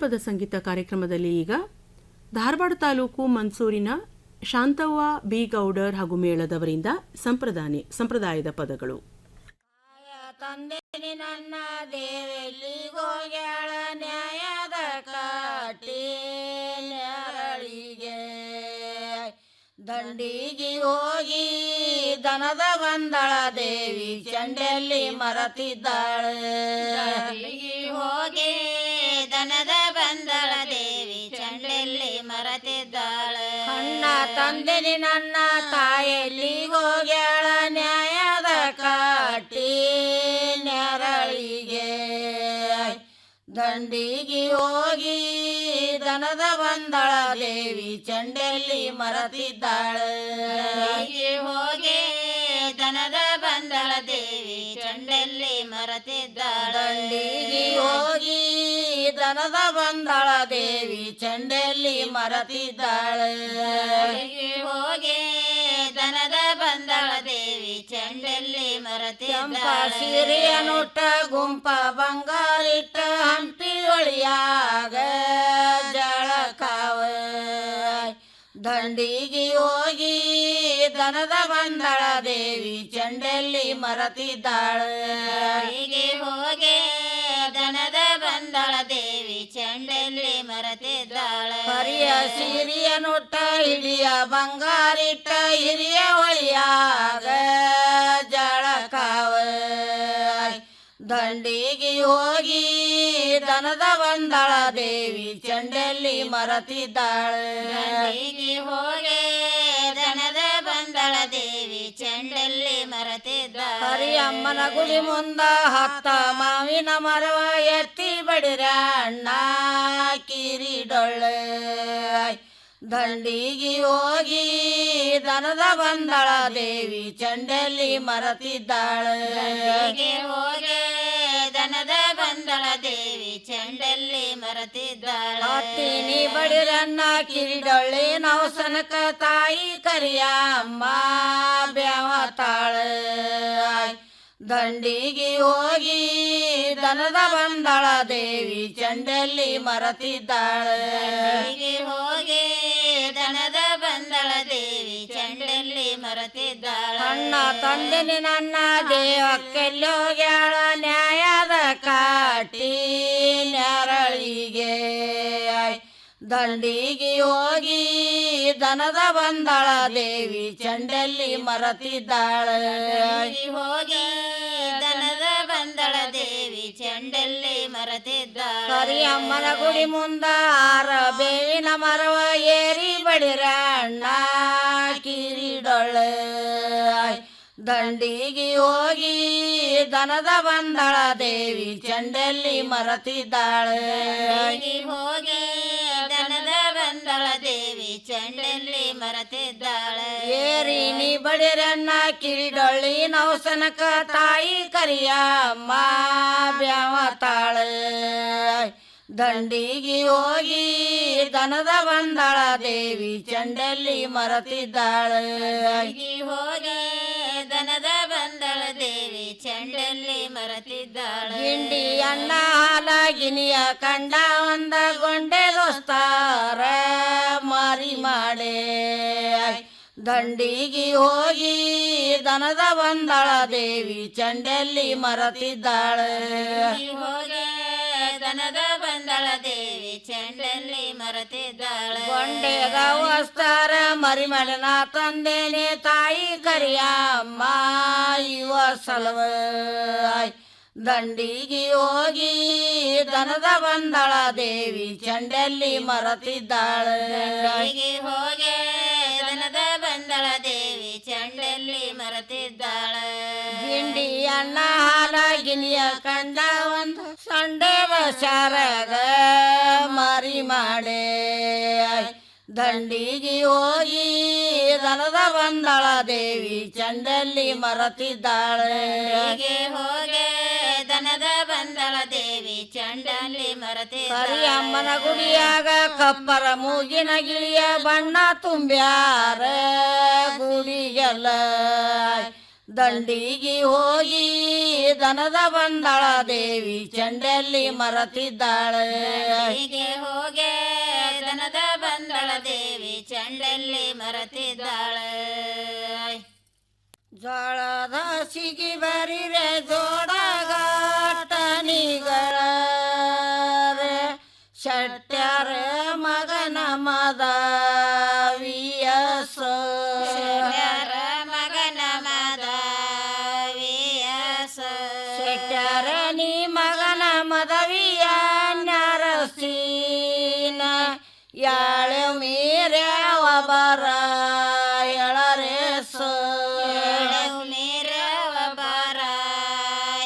ಪದ ಸಂಗೀತ ಕಾರ್ಯಕ್ರಮದಲ್ಲಿ ಈಗ ಧಾರವಾಡ ತಾಲೂಕು ಮನ್ಸೂರಿನ ಶಾಂತವ್ವ ಬಿ ಗೌಡರ್ ಹಾಗೂ ಮೇಳದವರಿಂದ ಸಂಪ್ರದಾಯ ಸಂಪ್ರದಾಯದ ಪದಗಳು. ನನ್ನ ದೇವೆಲ್ಲಿಗೋಗ್ಯಾಳ ನ್ಯಾಯದ ಕಾಟಿ ದಂಡಿಗೆ ಹೋಗಿ ದನದ ಬಂದಳ ದೇವಿ ಚಂಡೆಯಲ್ಲಿ ಮರತಿದ್ದಾಳೆ. ಹೋಗಿ ಅಣ್ಣ ತಂದೆನಿ ನನ್ನ ತಾಯಲ್ಲಿ ಹೋಗ್ಯಾಳ ನ್ಯಾಯದ ಕಾಟಿ ನೆರಳಿಗೆ ದಂಡಿಗೆ ಹೋಗಿ ದನದ ಬಂದಳ ದೇವಿ ಚಂಡೆಲ್ಲಿ ಮರತಿದ್ದಾಳೆ. ಹೋಗಿ ಚಂಡೆಲ್ಲಿ ಮರತಿದ್ದಳಲ್ಲಿ ಹೋಗಿ ದನದ ಬಂದಳ ದೇವಿ ಚಂಡೆಯಲ್ಲಿ ಮರತಿದ್ದಾಳೆ. ಹೋಗಿ ದನದ ಬಂದಳ ದೇವಿ ಚಂಡೆಲ್ಲಿ ಮರತಿಂಬ ಸಿರಿಯ ನುಟ್ಟ ಗುಂಪ ಬಂಗಾರಿಟ್ಟ ಹಂಪಿ ಒಳಿಯಾಗ ಜಳಕಾವ. ದಂಡಿಗೆ ಹೋಗಿ ದನದ ಬಂದಳ ದೇವಿ ಚಂಡೆಲ್ಲಿ ಮರತಿದ್ದಾಳೆ. ಹೋಗಿ ದನದ ಬಂದಳ ದೇವಿ ಚಂಡೆಲ್ಲಿ ಮರತಿದ್ದಾಳೆ. ಹರಿಯ ಸೀರಿಯ ನುಟ್ಟ ಹಿಡಿಯ ಬಂಗಾರಿಟ್ಟ ಹಿರಿಯ ಒಳಿಯಾಗ ಜಳಕಾವ. ದಂಡಿಗೆ ಹೋಗಿ ದನದ ಬಂದಳ ದೇವಿ ಚಂಡೆಲ್ಲಿ ಮರತಿದ್ದಾಳೆ. ಹೋಗಿ ಹರಿ ಹರಿಯಮ್ಮನ ಗುಡಿ ಮುಂದ ಹತ್ತ ಮಾವಿನ ಮರವ ಎತ್ತಿ ಬಡಿರ ಅಣ್ಣ ಕಿರಿಡೊಳ್ಳೆ. ದಂಡಿಗೆ ಹೋಗಿ ದನದ ಬಂದಳ ದೇವಿ ಚಂಡೆಲ್ಲಿ ಮರತಿದ್ದಾಳೆ. ಚಂಡೆಲ್ಲಿ ಮರತಿದ್ದಾಳೆ ಹತ್ತಿನಿ ಬಡಿರನ್ನ ಕಿರಿಡೊಳ್ಳಿ ನವಸನಕ ತಾಯಿ ಕರಿಯ ಅಮ್ಮ ಬ್ಯಾವತಾಳೆ ದಂಡಿಗೆ ಹೋಗಿ ದನದ ಬಂದಳ ದೇವಿ ಚಂಡೆಲ್ಲಿ ಮರತಿದ್ದಾಳೆ. ಹೋಗಿ ದನದ ಬಂದಳ ದೇವಿ ಚಂಡೆಲ್ಲಿ ಮರತಿದ್ದಾಳೆ ಅಣ್ಣ ತಂದಿನಿ ನನ್ನ ದೇವಕ್ಕೆಲ್ಲೋಗ್ಯಾಳ ನ್ಯಾಯದ ಕಾಟಿ ನೆರಳಿಗೆ ದಂಡಿಗೆ ಹೋಗಿ ದನದ ಬಂದಳ ದೇವಿ ಚಂಡಲ್ಲಿ ಮರತಿದ್ದಾಳೆ. ಹೋಗಿ ದನದ ಬಂದಳ ದೇವಿ ಚಂಡಲ್ಲಿ ಮರತಿದ್ದಾಳೆ. ಕರಿಯಮ್ಮನ ಗುಡಿ ಮುಂದ ಆರ ಬೇವಿನ ಮರವ ಏರಿ ಬಡಿರ ಅಣ್ಣ. ದಂಡಿಗೆ ಹೋಗಿ ದನದ ಬಂದಳ ದೇವಿ ಚಂಡಲ್ಲಿ ಮರತಿದ್ದಾಳೆ. ಹೋಗಿ ದನದ ಬಂದಳ ದೇವಿ ಚಂಡಲ್ಲಿ ಮರತಿದ್ದಾಳೆ. ಏರಿನಿ ಬಡಿರನ್ನ ಕಿರಿಡೊಳ್ಳಿ ನವಸನಕ ತಾಯಿ ಕರಿಯ ಅಮ್ಮ ಬ್ಯಾವತಾಳೆ. ದಂಡಿಗೆ ಹೋಗಿ ದನದ ಬಂದಳ ದೇವಿ ಚಂಡಲ್ಲಿ ಮರತಿದ್ದಾಳೆ. ಹೋಗಿ ದನದ ಬಂದಳ ದೇವಿ ಚಂಡಲ್ಲಿ ಮರತಿದ್ದಾಳೆ. ಹಿಂಡಿ ಅಣ್ಣ ಹಾಲ ಗಿನಿಯ ಕಂಡ ಒಂದ ಗೊಂಡೆ ದೋಸ್ತಾರ ಮಾರಿ ಮಾಡೆ. ದಂಡಿಗೆ ಹೋಗಿ ದನದ ಬಂದಳ ದೇವಿ ಚಂಡಲ್ಲಿ ಮರತಿದ್ದಾಳೆ. ಹೋಗಿ ದನದ ಬಂದಳ ದೇವಿ ಚಂಡಲ್ಲಿ ಮರತಿದ್ದಾಳೆ. ಗೊಂಡೆಗ ವಸ್ತಾರ ಮರಿಮಡನ ತಂದೇನೆ ತಾಯಿ ಕರಿಯ ಅಮ್ಮ ಇವ ಸಲವ ದಂಡಿಗೆ ಹೋಗಿ ದನದ ಬಂದಳ ದೇವಿ ಚಂಡಲ್ಲಿ ಮರತಿದ್ದಾಳೆ. ಹೋಗಿ ದನದ ಬಂದಳ ದೇವಿ ಚಂಡಲ್ಲಿ ಮರತಿದ್ದಾಳೆ. ಗಿಂಡಿ ಅಣ್ಣ ಹಾಲ ಗಿನಿಯ ಕಂದ ಒಂದು ಸಂಡೆ ಶಾರದ ಮಾರಿ ಮಾಡೆ. ದಂಡಿಗೆ ಹೋಗಿ ದನದ ಬಂದಳ ದೇವಿ ಚಂಡಲ್ಲಿ ಮರತಿದ್ದಾಳೆ. ಹೋಗಿ ದನದ ಬಂದಳ ದೇವಿ ಚಂಡಲ್ಲಿ ಮರತಿದ್ದಾಳೆ. ಅಮ್ಮನ ಗುಡಿಯಾಗ ಕಪ್ಪರ ಮೂಗಿನ ಗಿಳಿಯ ಬಣ್ಣ ತುಂಬ್ಯಾರ ಗುಡಿಗೆಲ್ಲ. ದಂಡಿಗೆ ಹೋಗಿ ದನದ ಬಂದಳ ದೇವಿ ಚಂಡಲ್ಲಿ ಮರತಿದ್ದಾಳೆ. ಹೀಗೆ ಹೋಗೆ ದನದ ಬಂದಳ ದೇವಿ ಚಂಡಲ್ಲಿ ಮರತಿದ್ದಾಳೆ. ಜೋಳದ ಸಿಗಿ ಬರಿರೆ ಜೋಡಗಾಟನಿಗಳ ಶಟ್ಯಾರ ಮಗನ ಮದ ಬರ ಎಳರೇಸ ನೀರವ ಬರ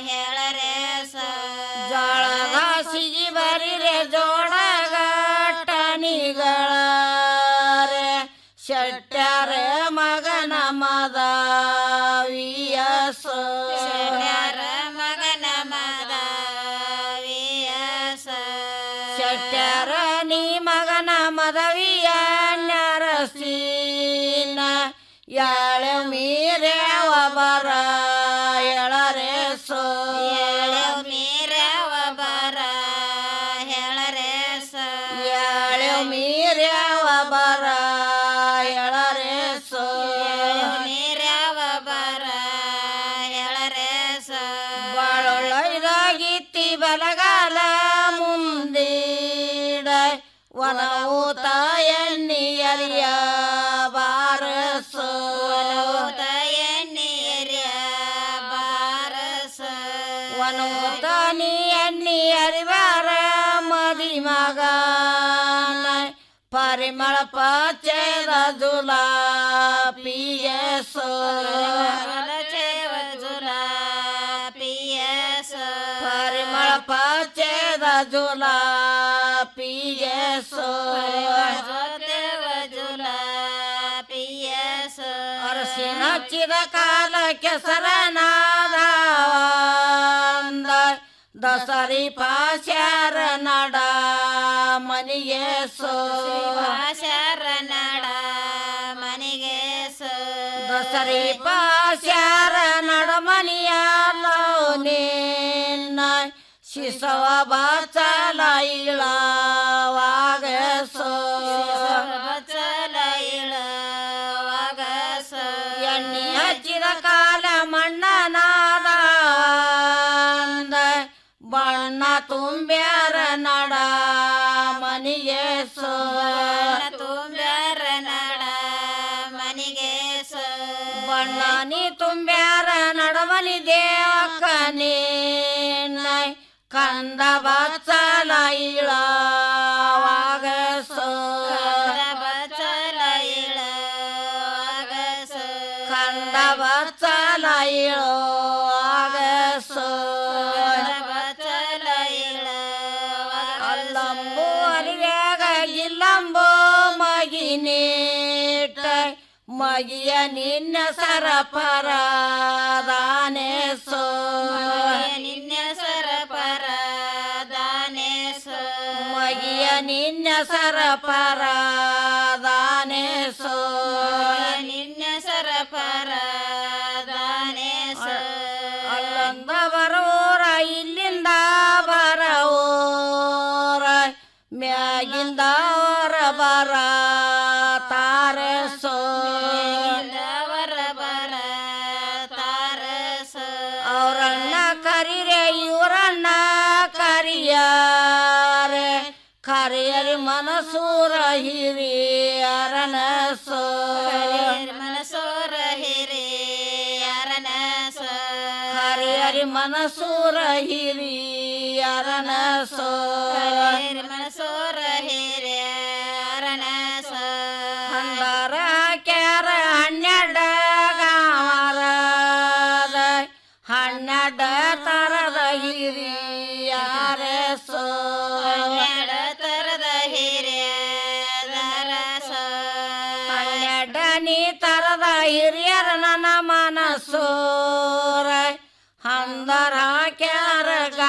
ಹೇಳರೆ ಜೋಳದ ಸಿಗಿ ಬರಿರೆ ಜೋಡಗಟ್ಟನಿಗಳ ಶಟ್ಯಾರ ಮಗನ ಮದವಿಯಸ ಶಟ್ಯಾರ ಎಳೆವ್ ಮೀರವ ಬರ ಹೇಳರೆ ಯಾಳೆ ಮೀರ್ಯಾವ ಬರ ಎಳರೇಸ ನೀರವ ಬರ ಹೇಳರೆ ಬಾಳೊಳ್ಳೈದಾಗಿತ್ತಿ ಬಲಗಾಲ ಮುಂದೀಡ ವನವೂತ ಎಣ್ಣಿಯರಿಯ ಎಣ್ಣಿ ಅರಿವಾರ ಮದಿ ಮಗನ ಪರಿಮಳ ಪಚೇದ ಜುಲಾ ಪಿಯಸ ಚೇವ ಜುಲ ಪಿಯಸ ಪರಿಮಳ ಪಚೇದ ಜುಲಾ ಪಿಯಸ ದೇವ ಜುಲ ಪಿಯಸ ಅರಸಿನ ಹಚ್ಚಿದ ಕಾಲ ಕೆಸರನಾದ ದಸರಿ ಪಾಶ್ಯಾರ ನಡ ಮನಿಗೆ ಸೋ ಭಾಷರ ನಡ ಮನಿಗೆ ದಸರಿ ಪಾಶ್ಯಾರ ನಡ ಮನಿಯ ನಿನ್ನ ಶಿಸವ ಬಾಚಲ ಇಳವಾಗ ಸೋ ತುಂಬ್ಯಾರ ನಡ ಮನಿಗೆ ಸೋ ತುಂಬ್ಯಾರ ನಡ ಮನಿಗೆ ಬಣ್ಣ ನೀ ತುಂಬ್ಯಾರ ನಡಮನಿ ದೇವಕ್ಕನೇ ಕಂದ ಬಚ್ಚಲ ಇಳವಾಗ ಸೋ ಬಚಲ ಇಳವಾಗ ಕಂದ ಬಚ್ಚಲ ಇಳವಾಗ ಮಗಿಯ ನಿನ್ನ ಸರಪರದಾನೆ ಸೋ. ನಿನ್ನ ಸರ ಪರ ದಾನೆ ಮಗಿಯ ನಿನ್ನ ಸರಪರದಾನೆ ಸೋ. ನಿನ್ನ ಸರ ಪರ ದಾನೆ ಅಲ್ಲಂದ ಬರೋರ ಇಲ್ಲಿಂದ ಬರವೋರ ಮ್ಯಾಗಿಂದ ಮನಸೂರ ಹಿರಿಯರನ ಸೋ ಮನಸೋರ ಹಿರಿ ಯಾರನ ಹರಿಯರಿ ಮನಸೂರ ಹಿರಿಯರನ ಎಡನಿ ತರದ ಹಿರಿಯರ ನನ್ನ ಮನಸ್ಸೂರ ಅಂದರ ಕ್ಯಾರಗ.